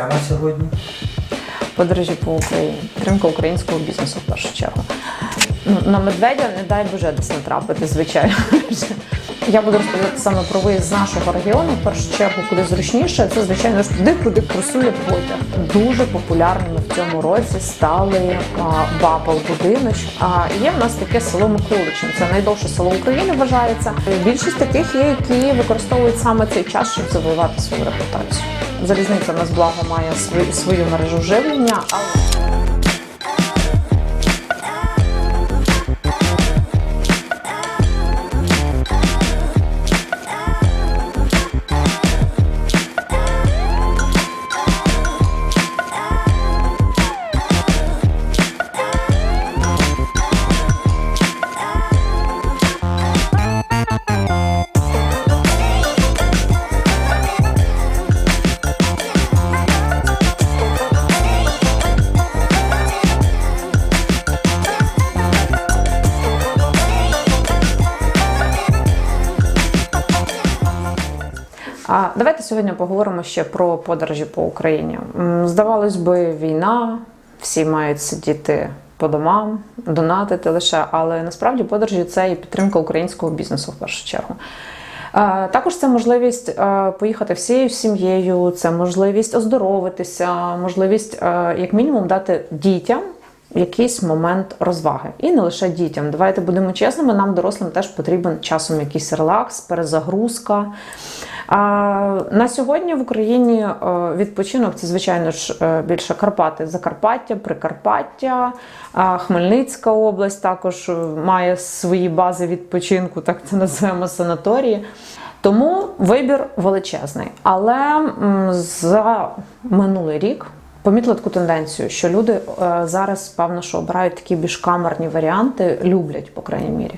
тема сьогодні. подорожі по Україні, підтримка українського бізнесу в першу чергу. Ну, На медведя не дай Боже десь натрапити, звичайно. Я буду розповідати саме про виїзд з нашого регіону, в першу чергу, куди зручніше. Це, звичайно ж, туди, куди курсує потяг. Дуже популярними в цьому році стали бабл будиночки. А є в нас таке село Миколичин. Це найдовше село України вважається. Більшість таких є, які використовують саме цей час, щоб завоювати свою репутацію. Залізниця нас благо має свою мережу живлення, але Давайте сьогодні поговоримо ще про подорожі по Україні. Здавалось би, війна, всі мають сидіти по домам, донатити лише, але насправді подорожі це і підтримка українського бізнесу в першу чергу. Також це можливість поїхати всією сім'єю, це можливість оздоровитися, можливість, як мінімум, дати дітям якийсь момент розваги. І не лише дітям. Давайте будемо чесними, нам, дорослим, теж потрібен часом якийсь релакс, перезагрузка. На сьогодні в Україні е, відпочинок це, звичайно ж, е, більше Карпати, Закарпаття, Прикарпаття, Хмельницька область також е, має свої бази відпочинку, так це називаємо санаторії. Тому вибір величезний. Але за минулий рік помітила таку тенденцію, що люди е, зараз, певно, що обирають такі більш камерні варіанти, люблять, по крайній мірі.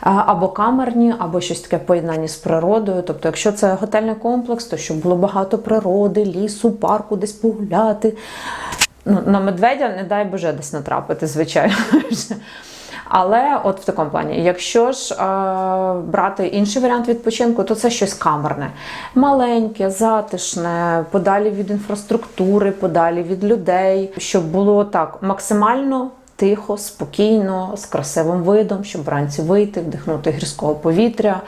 А, Або камерні, або щось таке поєднання з природою. Тобто, якщо це готельний комплекс, то щоб було багато природи, лісу, парку, десь погуляти. Ну, на медведя, не дай Боже, десь натрапити, звичайно. Але от в такому плані, якщо ж е, брати інший варіант відпочинку, то це щось камерне, маленьке, затишне, подалі від інфраструктури, подалі від людей, щоб було так максимально. Тихо, спокійно, з красивим видом, щоб вранці вийти, вдихнути гірського повітря.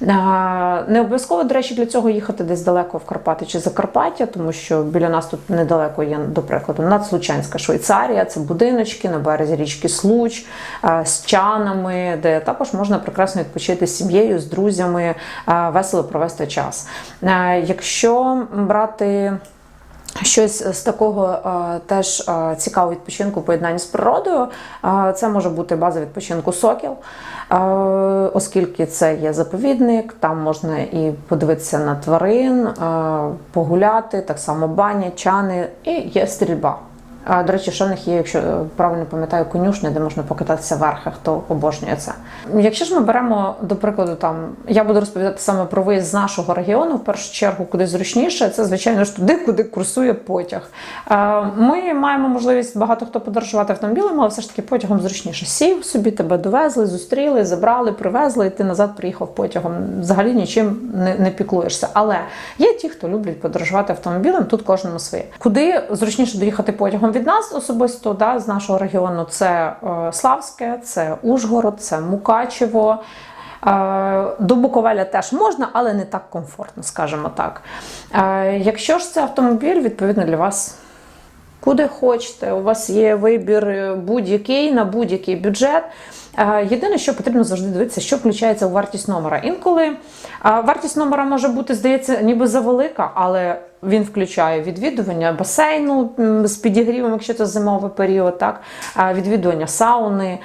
Не обов'язково, до речі, для цього їхати десь далеко в Карпати чи Закарпаття, тому що біля нас тут недалеко є, до прикладу, надслучанська Швейцарія, це будиночки на березі річки Случ з чанами, де також можна прекрасно відпочити з сім'єю, з друзями, весело провести час. Якщо брати Щось з такого е, теж е, цікавого відпочинку поєднання з природою. Е, Це може бути база відпочинку Сокіл, е, оскільки це є заповідник, там можна і подивитися на тварин, е, погуляти, так само баня, чани і є стрільба. До речі, що в них є, якщо е, правильно пам'ятаю, конюшня, де можна покататися верхи, хто обожнює це. Якщо ж ми беремо, до прикладу, там я буду розповідати саме про виїзд з нашого регіону, в першу чергу, куди зручніше, це звичайно ж туди, куди курсує потяг. Ми маємо можливість багато хто подорожувати автомобілем, але все ж таки потягом зручніше. Сів собі, тебе довезли, зустріли, забрали, привезли, і ти назад приїхав потягом. Взагалі нічим не, не піклуєшся. Але є ті, хто люблять подорожувати автомобілем, тут кожному своє. Куди зручніше доїхати потягом від нас особисто, да, з нашого регіону, це е, Славське, це Ужгород, це Мукачево. Е, До Буковеля теж можна, але не так комфортно, скажімо так. Е, Якщо ж це автомобіль, відповідно для вас куди хочете, у вас є вибір будь-який на будь-який бюджет. Е, Єдине, що потрібно завжди дивитися, що включається у вартість номера. Інколи вартість номера може бути, здається, ніби завелика, але він включає відвідування басейну з підігрівом, якщо це зимовий період, так відвідування сауни,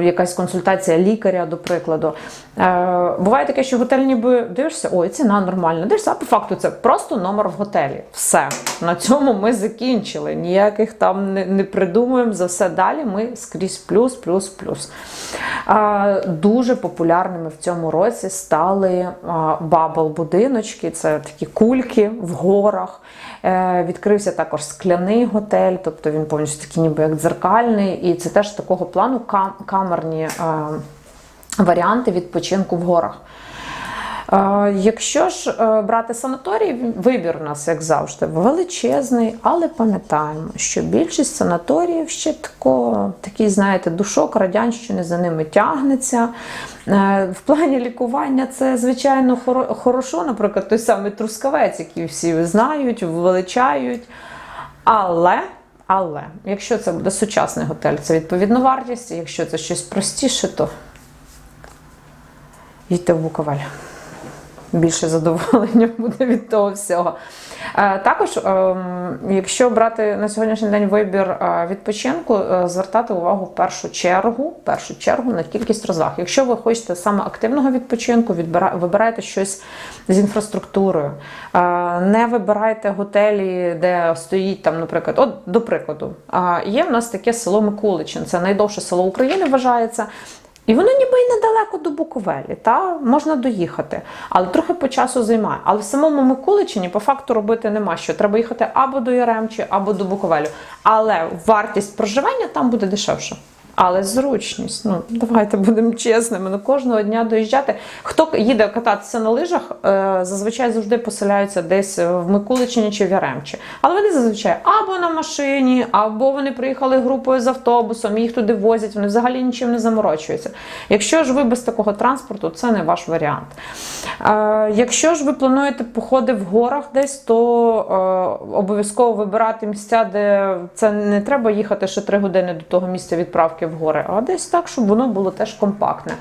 якась консультація лікаря, до прикладу. Е, Буває таке, що готель ніби дивишся, ой, ціна нормальна. Дивишся, а по факту це просто номер в готелі. Все. На цьому ми закінчили. Ніяких там не придумуємо. За все далі ми скрізь плюс, плюс, плюс. Дуже популярними в цьому році стали бабл-будиночки. Це такі кульки в горах. Е, Відкрився також скляний готель, тобто він повністю такий ніби як дзеркальний. І це теж такого плану камерні варіанти відпочинку в горах. Якщо ж е, брати санаторій, вибір у нас, як завжди, величезний, але пам'ятаємо, що більшість санаторіїв ще тако, такий, знаєте, душок радянщини за ними тягнеться. Е, В плані лікування це, звичайно, хорошо, наприклад, той самий трускавець, який всі знають, величають. Але, але, якщо це буде сучасний готель, це відповідно вартість. Якщо це щось простіше, то їдьте в Буковель. Більше задоволення буде від того всього. Е, Також, ем, якщо брати на сьогоднішній день вибір е, відпочинку, е, звертати увагу в першу чергу, в першу чергу на кількість розваг. Якщо ви хочете саме активного відпочинку, вибирайте щось з інфраструктурою. Не вибирайте готелі, де стоїть там, наприклад, от до прикладу, є в нас таке село Миколичин, це найдовше село України вважається. І воно ніби й недалеко до Буковелі, та можна доїхати, але трохи по часу займає. Але в самому Миколичині по факту робити нема що. Треба їхати або до Яремчі, або до Буковелю. Але вартість проживання там буде дешевше. Але зручність, ну давайте будемо чесними. Ну кожного дня доїжджати. Хто їде кататися на лижах, е, зазвичай завжди поселяються десь в Миколичині чи в Яремчі. Але вони зазвичай або на машині, або вони приїхали групою з автобусом, їх туди возять, вони взагалі нічим не заморочуються. Якщо ж ви без такого транспорту, це не ваш варіант. Е, Якщо ж ви плануєте походи в горах десь, то е, обов'язково вибирати місця, де це не треба їхати ще три години до того місця відправки в гори, а десь так, щоб воно було теж компактне.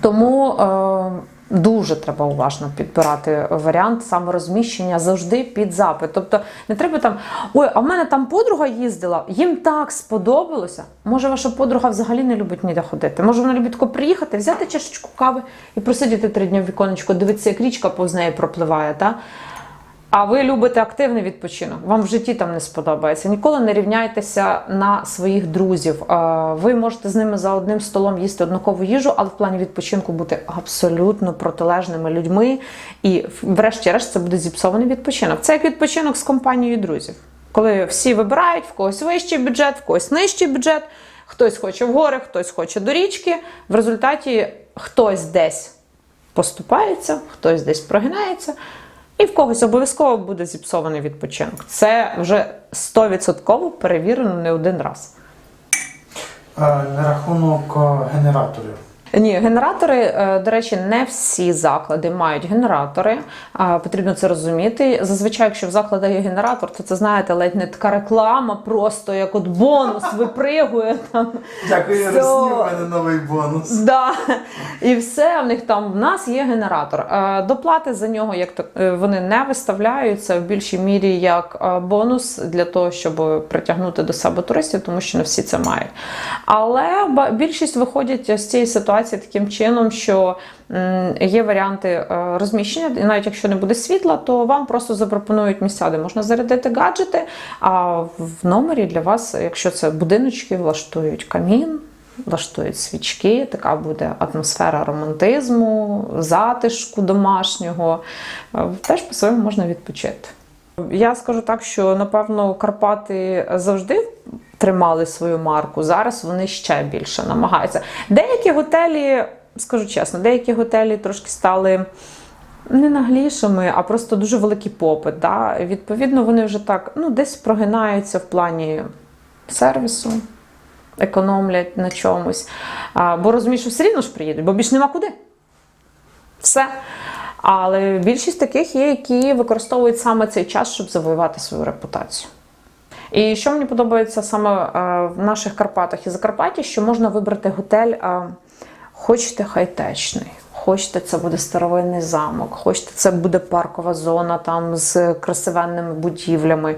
Тому е, дуже треба уважно підбирати варіант саморозміщення завжди під запит. Тобто не треба там, ой, а в мене там подруга їздила, їм так сподобалося. Може, ваша подруга взагалі не любить ніде ходити. Може, вона любить тако приїхати, взяти чашечку кави і просидіти три дні в віконечку, дивитися, як річка повз неї пропливає. Та? А ви любите активний відпочинок, вам в житті там не сподобається. Ніколи не рівняйтеся на своїх друзів. Ви можете з ними за одним столом їсти однакову їжу, але в плані відпочинку бути абсолютно протилежними людьми. І врешті-решт це буде зіпсований відпочинок. Це як відпочинок з компанією друзів. Коли всі вибирають, в когось вищий бюджет, в когось нижчий бюджет, хтось хоче в гори, хтось хоче до річки. В результаті хтось десь поступається, хтось десь прогинається. І в когось обов'язково буде зіпсований відпочинок. Це вже 100% перевірено не один раз. Е, На рахунок е, генераторів. Ні, генератори, е, до речі, не всі заклади мають генератори. Потрібно це розуміти. Зазвичай, якщо в закладах є генератор, то це знаєте, ледь не така реклама, просто як от бонус випригує там. Дякую. Росні, в мене новий бонус. Да. І все в них там в нас є генератор. Е, Доплати за нього як то е, вони не виставляються в більшій мірі як е, бонус для того, щоб притягнути до себе туристів, тому що не всі це мають. Але більшість виходять з цієї ситуації таким чином, що є варіанти е, розміщення, і навіть якщо не буде світла, то вам просто запропонують місця, де можна зарядити гаджети. А в номері для вас, якщо це будиночки, влаштують камін влаштують свічки, така буде атмосфера романтизму, затишку домашнього. Е, Теж по-своєму можна відпочити. Я скажу так, що напевно Карпати завжди тримали свою марку. Зараз вони ще більше намагаються. Деякі готелі, скажу чесно, деякі готелі трошки стали. Не наглішими, а просто дуже великий попит. Да? Відповідно, вони вже так ну, десь прогинаються в плані сервісу, економлять на чомусь. А, бо розумієш, що все рівно ж приїдуть, бо більш нема куди. Все. Але більшість таких є, які використовують саме цей час, щоб завоювати свою репутацію. І що мені подобається саме е, в наших Карпатах і Закарпатті, що можна вибрати готель, хочете хай-течний, хочете, це буде старовинний замок, хочете, це буде паркова зона там з красивенними будівлями.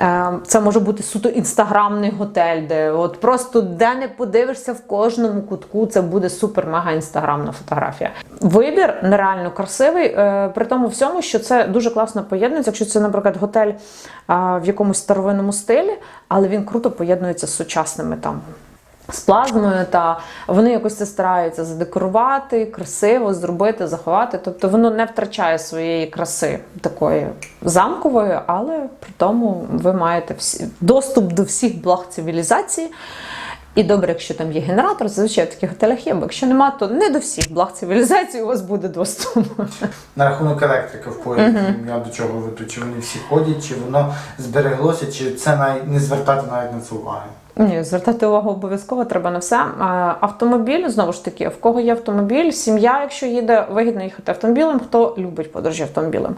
Е, Це може бути суто інстаграмний готель, де от просто де не подивишся в кожному кутку, це буде супер-мега інстаграмна фотографія. Вибір нереально красивий, е, при тому всьому, що це дуже класно поєднується. Якщо це, наприклад, готель е, в якомусь старовинному стилі, але він круто поєднується з сучасними там. З плазмою, та вони якось це стараються задекорувати, красиво зробити, заховати. Тобто воно не втрачає своєї краси такої замкової, але при тому ви маєте всі, доступ до всіх благ цивілізації. І добре, якщо там є генератор, зазвичай в таких готелях є, бо якщо нема, то не до всіх благ цивілізації у вас буде доступ. На рахунок електрики в поїзді, я до чого веду, чи вони всі ходять, чи воно збереглося, чи це навіть не звертати навіть на це уваги. Ні, звертати увагу обов'язково треба на все. Автомобіль, знову ж таки, в кого є автомобіль, сім'я, якщо їде, вигідно їхати автомобілем, хто любить подорожі автомобілем.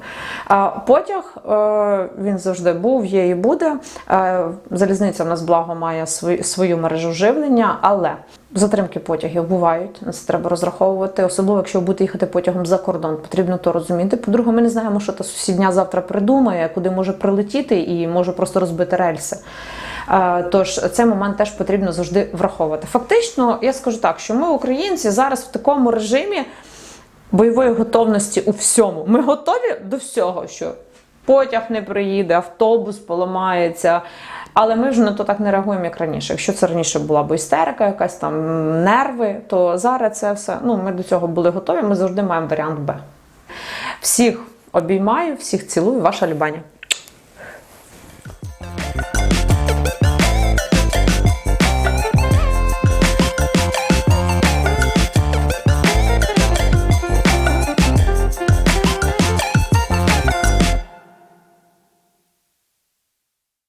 Потяг е, він завжди був, є і буде. Е, Залізниця в нас благо має свою, мережу живлення, але затримки потягів бувають. На це треба розраховувати, особливо якщо будете їхати потягом за кордон, потрібно то розуміти. По-друге, ми не знаємо, що та сусідня завтра придумає, куди може прилетіти і може просто розбити рельси. Е, Тож цей момент теж потрібно завжди враховувати. Фактично, я скажу так, що ми, українці, зараз в такому режимі бойової готовності у всьому. Ми готові до всього, що потяг не приїде, автобус поламається. Але ми вже на то так не реагуємо, як раніше. Якщо це раніше була б істерика, якась там нерви, то зараз це все. Ну, ми до цього були готові. Ми завжди маємо варіант Б. Всіх обіймаю, всіх цілую, ваша Любаня.